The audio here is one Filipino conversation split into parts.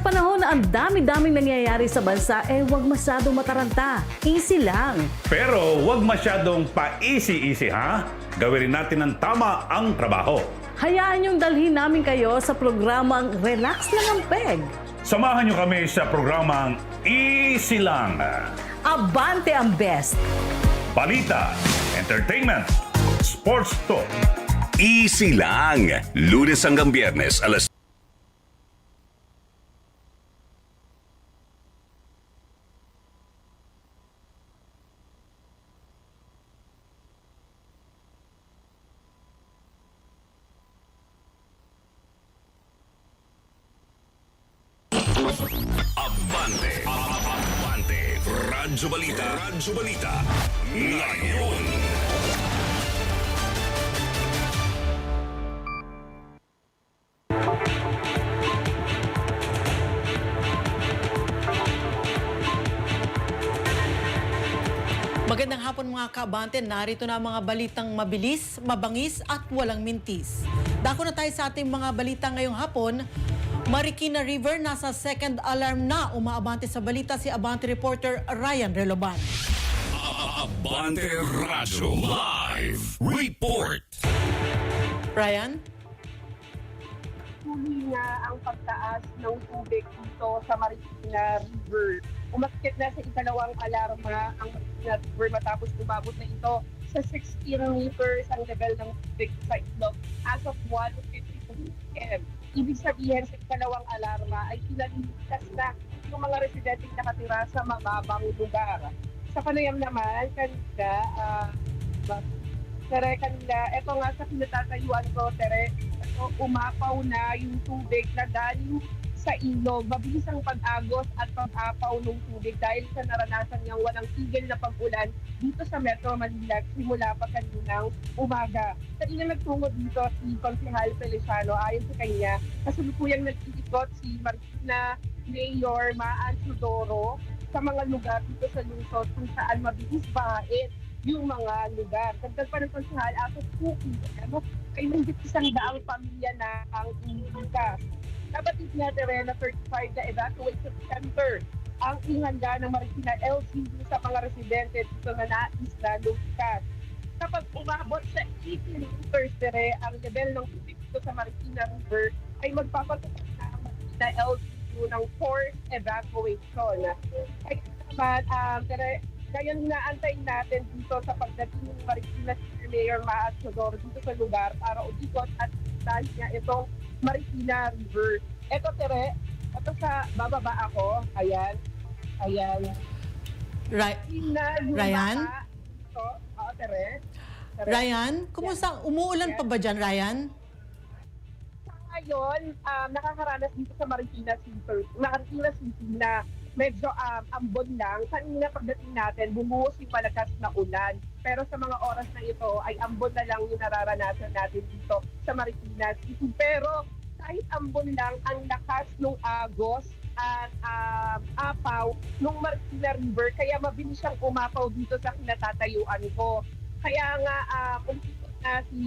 panahon na ang dami-daming nangyayari sa bansa, eh huwag masyadong mataranta. Easy lang. Pero huwag masyadong pa-easy-easy ha. Gawin rin natin ng tama ang trabaho. Hayaan niyong dalhin namin kayo sa programang Relax Lang ang Peg. Samahan niyo kami sa programang Easy Lang. Abante ang best. Balita, entertainment, sports talk. Easy lang. Lunes hanggang biyernes, alas Abante. Abante. Radyo Balita. Radyo Balita. Ngayon. Magandang hapon mga kabante, narito na ang mga balitang mabilis, mabangis at walang mintis. Dako na tayo sa ating mga balita ngayong hapon. Marikina River nasa second alarm na umaabante sa balita si Abante reporter Ryan Reloban. Abante Radyo Live Report. Ryan? tuloy na ang pagtaas ng tubig dito sa Marikina River. Umakyat na sa ikalawang alarma ang Marikina River matapos umabot na ito sa 16 meters ang level ng tubig sa islog as of 1.52 p.m. Ibig sabihin sa ikalawang alarma ay pinaliligtas na yung mga residenteng nakatira sa mababang lugar. Sa panayam naman, kanina, ah, Tere, kanina, eto nga sa pinatatayuan ko, Tere, ito, umapaw na yung tubig na galing sa ilog. Mabilis ang pag-agos at pag-apaw ng tubig dahil sa naranasan niyang walang tigil na pag-ulan dito sa Metro Manila simula pa kaninang umaga. Kanina nagtungo dito si Konsehal Feliciano ayon sa kanya, kasalukuyang nag-iikot si Martina Mayor Maan Sudoro sa mga lugar dito sa lungsod kung saan mabilis bahain yung mga lugar. Dagdag pa ng konsehal, as of 2 p.m., ay mahigit isang daang pamilya na ang iniligtas. Nabatid niya rin na 35 na evacuation center ang ihanda ng Marikina LGU sa mga residente dito na nais na lumikas. Kapag umabot sa 80 meters tere, ang level ng tubig dito sa Marikina River ay magpapatupad na Marikina LGU ng forced evacuation. Ay naman, um, tere, ngayon inaantay natin dito sa pagdating ng Marikina Mayor Maat Sodoro dito sa lugar para umikot at dahil niya itong Marikina River. Ito, Tere, ito sa bababa ako. Ayan. Ayan. Ry- Ina, yung Ryan? Ito. Oo, Tere. Tere. Ryan, kumusta? Umuulan pa ba dyan, Ryan? Sa ngayon, um, nakakaranas dito sa Marikina City, Marikina City na medyo um, ambon lang. Kanina pagdating natin, bumuhos yung malakas na ulan. Pero sa mga oras na ito, ay ambon na lang yung nararanasan natin dito sa Marikina City. Pero kahit ambon lang, ang lakas ng agos at um, apaw ng Marikina River, kaya mabilis siyang umapaw dito sa kinatatayuan ko. Kaya nga, um, umikot na si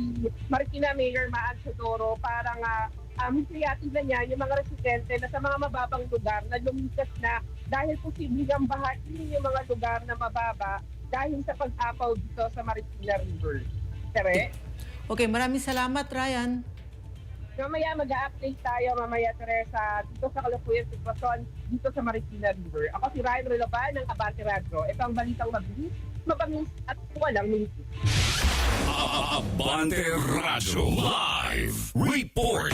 Marikina Mayor Maan Sodoro para nga um, hikayatin na niya yung mga residente na sa mga mababang lugar na lumikas na dahil posibleng ang bahain yung mga lugar na mababa dahil sa pag-apaw dito sa Marikina River. Tere? Okay, maraming salamat, Ryan. Mamaya mag-update tayo mamaya Teresa dito sa kalukuyang sitwasyon dito sa Marikina River. Ako si Ryan Reloban ng Abante Radio. Ito ang balitang mabilis, mabangis at walang mintis. Abante Radyo Live Report.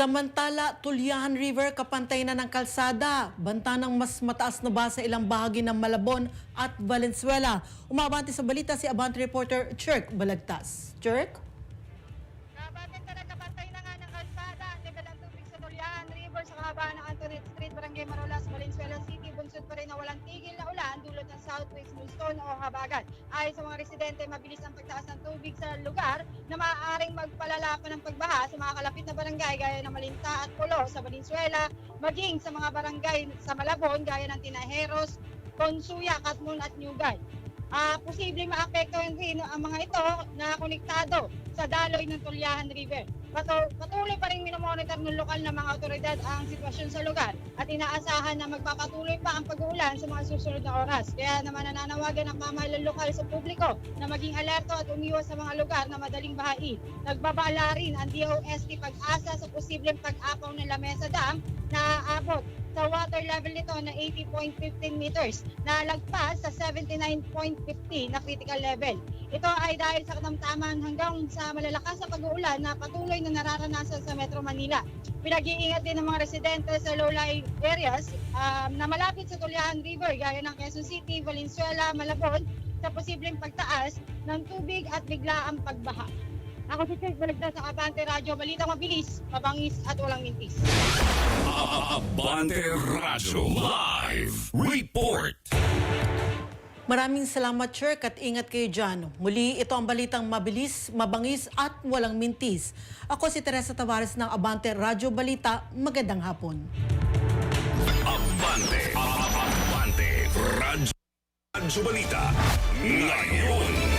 Samantala, Tulyahan River kapantay na ng kalsada. Banta ng mas mataas na ba sa ilang bahagi ng Malabon at Valenzuela. Umabante sa balita si Abante reporter Chirk Balagtas. Chirk? Rin na walang tigil na ulan dulot ng Southwest Bluestone o Habagat. Ayon sa mga residente, mabilis ang pagtaas ng tubig sa lugar na maaaring magpalala pa ng pagbaha sa mga kalapit na barangay gaya ng Malinta at Polo sa Valenzuela, maging sa mga barangay sa Malabon gaya ng Tinajeros, Consuya, Katmon at Newgay. Ah, posibleng maapektuhan rin ang mga ito na konektado sa daloy ng Tulyahan River. Patuloy pa rin minomonitor ng lokal na mga otoridad ang sitwasyon sa lugar at inaasahan na magpapatuloy pa ang pag-uulan sa mga susunod na oras. Kaya naman nananawagan ang pamahalaan lokal sa publiko na maging alerto at umiwas sa mga lugar na madaling bahain. Nagbabala rin ang DOST pag-asa sa posibleng pag-apaw ng Lamesa Dam na aabot sa water level nito na 80.15 meters na lagpas sa 79.50 na critical level. Ito ay dahil sa katamtaman hanggang sa malalakas na pag-uulan na patuloy na nararanasan sa Metro Manila. Pinag-iingat din ng mga residente sa low-lying areas um, na malapit sa Tulyahan River gaya ng Quezon City, Valenzuela, Malabon sa posibleng pagtaas ng tubig at biglaang pagbaha. Ako si Chase Balagda sa Abante Radyo, balitang mabilis, mabangis at walang mintis. Abante Radyo Live Report. Maraming salamat, Cherk, at ingat kayo dyan. Muli, ito ang balitang mabilis, mabangis at walang mintis. Ako si Teresa Tavares ng Abante Radyo Balita. Magandang hapon. Abante. Abante. Radyo. Radyo Balita. Ngayon.